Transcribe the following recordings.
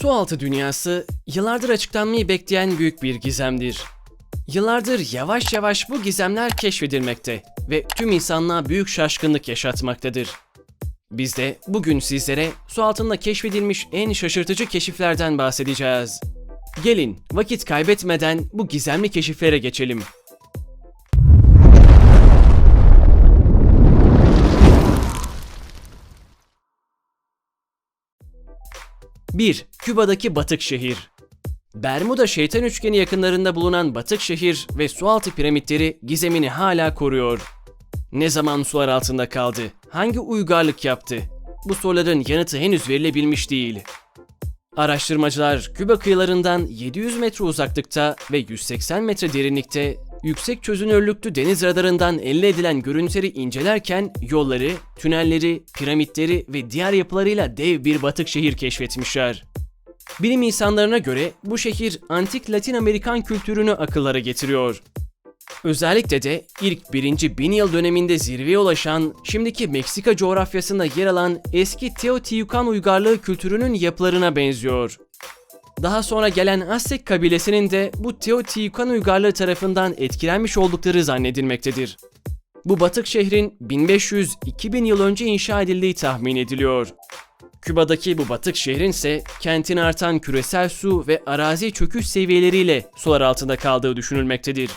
Sualtı dünyası yıllardır açıklanmayı bekleyen büyük bir gizemdir. Yıllardır yavaş yavaş bu gizemler keşfedilmekte ve tüm insanlığa büyük şaşkınlık yaşatmaktadır. Biz de bugün sizlere su altında keşfedilmiş en şaşırtıcı keşiflerden bahsedeceğiz. Gelin vakit kaybetmeden bu gizemli keşiflere geçelim. Bir, Küba'daki batık şehir. Bermuda şeytan üçgeni yakınlarında bulunan batık şehir ve sualtı piramitleri gizemini hala koruyor. Ne zaman sular altında kaldı? Hangi uygarlık yaptı? Bu soruların yanıtı henüz verilebilmiş değil. Araştırmacılar Küba kıyılarından 700 metre uzaklıkta ve 180 metre derinlikte yüksek çözünürlüklü deniz radarından elde edilen görüntüleri incelerken yolları, tünelleri, piramitleri ve diğer yapılarıyla dev bir batık şehir keşfetmişler. Bilim insanlarına göre bu şehir antik Latin Amerikan kültürünü akıllara getiriyor. Özellikle de ilk 1. bin yıl döneminde zirveye ulaşan, şimdiki Meksika coğrafyasında yer alan eski Teotihuacan uygarlığı kültürünün yapılarına benziyor. Daha sonra gelen Aztek kabilesinin de bu Teotihuacan uygarlığı tarafından etkilenmiş oldukları zannedilmektedir. Bu batık şehrin 1500-2000 yıl önce inşa edildiği tahmin ediliyor. Küba'daki bu batık şehrin ise kentin artan küresel su ve arazi çöküş seviyeleriyle sular altında kaldığı düşünülmektedir.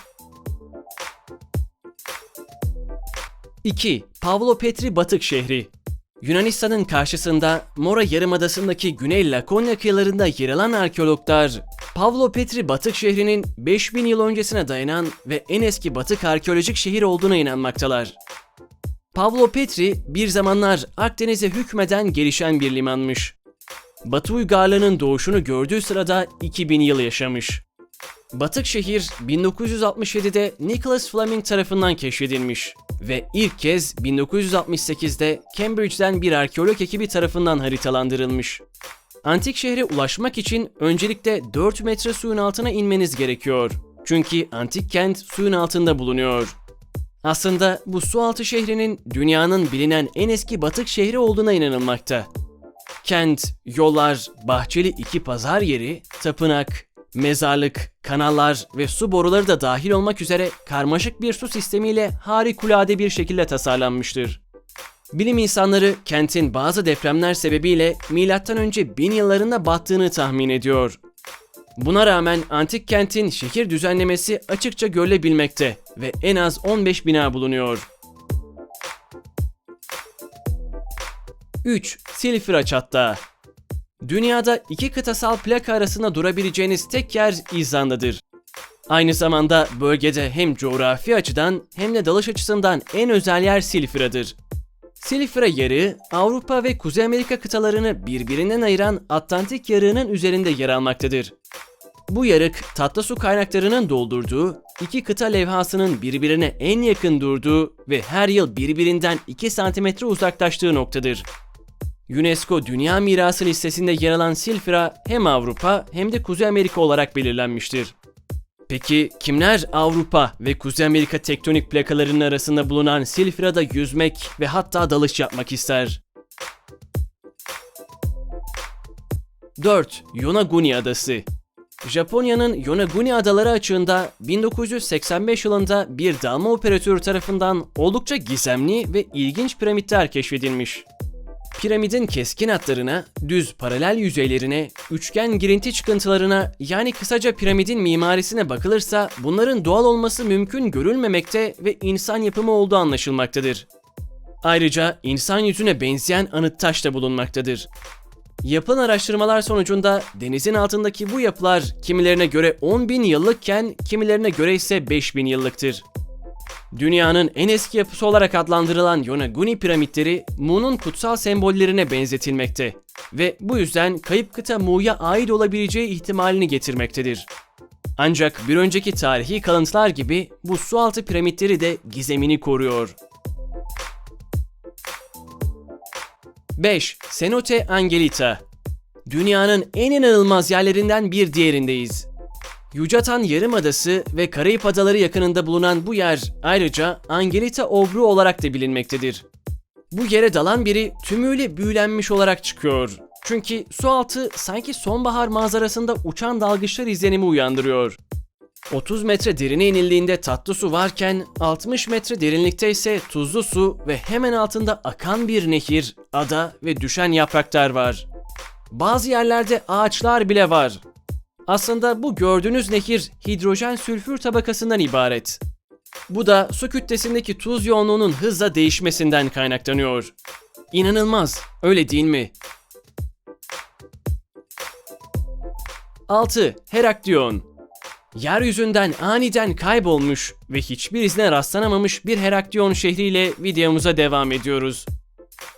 2. Pavlo Petri Batık Şehri Yunanistan'ın karşısında Mora Yarımadası'ndaki Güney Lakonya kıyılarında yer alan arkeologlar, Pavlo Petri Batık şehrinin 5000 yıl öncesine dayanan ve en eski batık arkeolojik şehir olduğuna inanmaktalar. Pavlo Petri bir zamanlar Akdeniz'e hükmeden gelişen bir limanmış. Batı uygarlığının doğuşunu gördüğü sırada 2000 yıl yaşamış. Batık şehir 1967'de Nicholas Fleming tarafından keşfedilmiş ve ilk kez 1968'de Cambridge'den bir arkeolog ekibi tarafından haritalandırılmış. Antik şehre ulaşmak için öncelikle 4 metre suyun altına inmeniz gerekiyor. Çünkü antik kent suyun altında bulunuyor. Aslında bu sualtı şehrinin dünyanın bilinen en eski batık şehri olduğuna inanılmakta. Kent, yollar, bahçeli iki pazar yeri, tapınak, mezarlık, kanallar ve su boruları da dahil olmak üzere karmaşık bir su sistemiyle harikulade bir şekilde tasarlanmıştır. Bilim insanları kentin bazı depremler sebebiyle M.Ö. 1000 yıllarında battığını tahmin ediyor. Buna rağmen antik kentin şehir düzenlemesi açıkça görülebilmekte ve en az 15 bina bulunuyor. 3. Silifira Çatlağı Dünyada iki kıtasal plaka arasında durabileceğiniz tek yer İzlanda'dır. Aynı zamanda bölgede hem coğrafi açıdan hem de dalış açısından en özel yer Silifira'dır. Silifira yarığı Avrupa ve Kuzey Amerika kıtalarını birbirinden ayıran Atlantik yarığının üzerinde yer almaktadır. Bu yarık tatlı su kaynaklarının doldurduğu, iki kıta levhasının birbirine en yakın durduğu ve her yıl birbirinden 2 santimetre uzaklaştığı noktadır. UNESCO Dünya Mirası listesinde yer alan Silfira hem Avrupa hem de Kuzey Amerika olarak belirlenmiştir. Peki kimler Avrupa ve Kuzey Amerika tektonik plakalarının arasında bulunan Silfira'da yüzmek ve hatta dalış yapmak ister? 4. Yonaguni Adası Japonya'nın Yonaguni Adaları açığında 1985 yılında bir dalma operatörü tarafından oldukça gizemli ve ilginç piramitler keşfedilmiş. Piramidin keskin hatlarına, düz paralel yüzeylerine, üçgen girinti çıkıntılarına yani kısaca piramidin mimarisine bakılırsa bunların doğal olması mümkün görülmemekte ve insan yapımı olduğu anlaşılmaktadır. Ayrıca insan yüzüne benzeyen anıt taş da bulunmaktadır. Yapılan araştırmalar sonucunda denizin altındaki bu yapılar kimilerine göre 10 bin yıllıkken kimilerine göre ise 5 bin yıllıktır. Dünyanın en eski yapısı olarak adlandırılan Yonaguni piramitleri Mu'nun kutsal sembollerine benzetilmekte ve bu yüzden kayıp kıta Mu'ya ait olabileceği ihtimalini getirmektedir. Ancak bir önceki tarihi kalıntılar gibi bu sualtı piramitleri de gizemini koruyor. 5. Cenote Angelita Dünyanın en inanılmaz yerlerinden bir diğerindeyiz. Yucatan Yarımadası ve Karayip Adaları yakınında bulunan bu yer ayrıca Angelita Obru olarak da bilinmektedir. Bu yere dalan biri tümüyle büyülenmiş olarak çıkıyor Çünkü su altı sanki sonbahar manzarasında uçan dalgıçlar izlenimi uyandırıyor. 30 metre derine inildiğinde tatlı su varken 60 metre derinlikte ise tuzlu su ve hemen altında akan bir nehir, ada ve düşen yapraklar var. Bazı yerlerde ağaçlar bile var. Aslında bu gördüğünüz nehir hidrojen sülfür tabakasından ibaret. Bu da su kütlesindeki tuz yoğunluğunun hızla değişmesinden kaynaklanıyor. İnanılmaz, öyle değil mi? 6. Heraklion Yeryüzünden aniden kaybolmuş ve hiçbir izne rastlanamamış bir Heraklion şehriyle videomuza devam ediyoruz.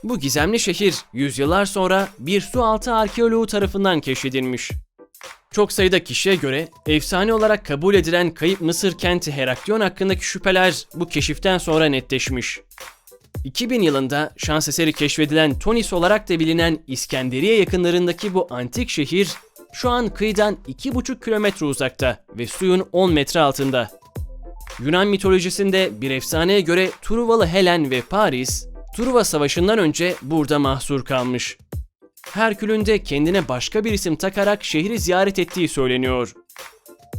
Bu gizemli şehir yüzyıllar sonra bir su altı arkeoloğu tarafından keşfedilmiş. Çok sayıda kişiye göre efsane olarak kabul edilen kayıp Mısır kenti Heraklion hakkındaki şüpheler bu keşiften sonra netleşmiş. 2000 yılında şans eseri keşfedilen Tonis olarak da bilinen İskenderiye yakınlarındaki bu antik şehir şu an kıyıdan 2,5 kilometre uzakta ve suyun 10 metre altında. Yunan mitolojisinde bir efsaneye göre Truvalı Helen ve Paris, Truva Savaşı'ndan önce burada mahsur kalmış. Herkül'ün de kendine başka bir isim takarak şehri ziyaret ettiği söyleniyor.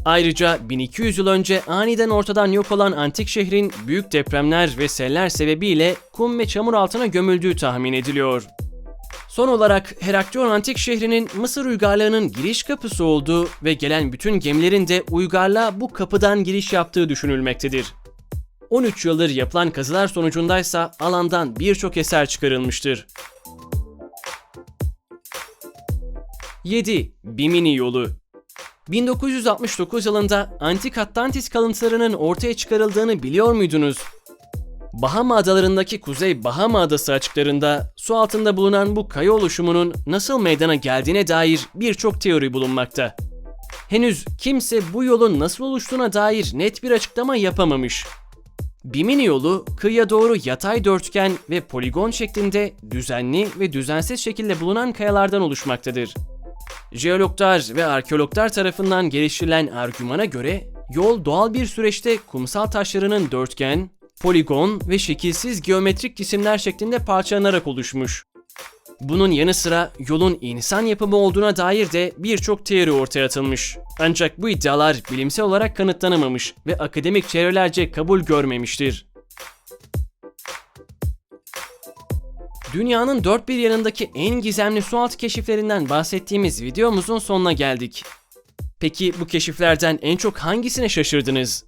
Ayrıca 1200 yıl önce aniden ortadan yok olan antik şehrin büyük depremler ve seller sebebiyle kum ve çamur altına gömüldüğü tahmin ediliyor. Son olarak Heraklion antik şehrinin Mısır uygarlığının giriş kapısı olduğu ve gelen bütün gemilerin de uygarlığa bu kapıdan giriş yaptığı düşünülmektedir. 13 yıldır yapılan kazılar sonucundaysa alandan birçok eser çıkarılmıştır. 7. Bimini yolu 1969 yılında antik Atlantis kalıntılarının ortaya çıkarıldığını biliyor muydunuz? Bahama adalarındaki Kuzey Bahama Adası açıklarında su altında bulunan bu kaya oluşumunun nasıl meydana geldiğine dair birçok teori bulunmakta. Henüz kimse bu yolun nasıl oluştuğuna dair net bir açıklama yapamamış. Bimini yolu kıyıya doğru yatay dörtgen ve poligon şeklinde düzenli ve düzensiz şekilde bulunan kayalardan oluşmaktadır. Jeologlar ve arkeologlar tarafından geliştirilen argümana göre yol doğal bir süreçte kumsal taşlarının dörtgen, poligon ve şekilsiz geometrik cisimler şeklinde parçalanarak oluşmuş. Bunun yanı sıra yolun insan yapımı olduğuna dair de birçok teori ortaya atılmış. Ancak bu iddialar bilimsel olarak kanıtlanamamış ve akademik çevrelerce kabul görmemiştir. Dünyanın dört bir yanındaki en gizemli sualtı keşiflerinden bahsettiğimiz videomuzun sonuna geldik. Peki bu keşiflerden en çok hangisine şaşırdınız?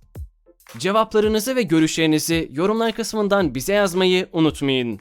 Cevaplarınızı ve görüşlerinizi yorumlar kısmından bize yazmayı unutmayın.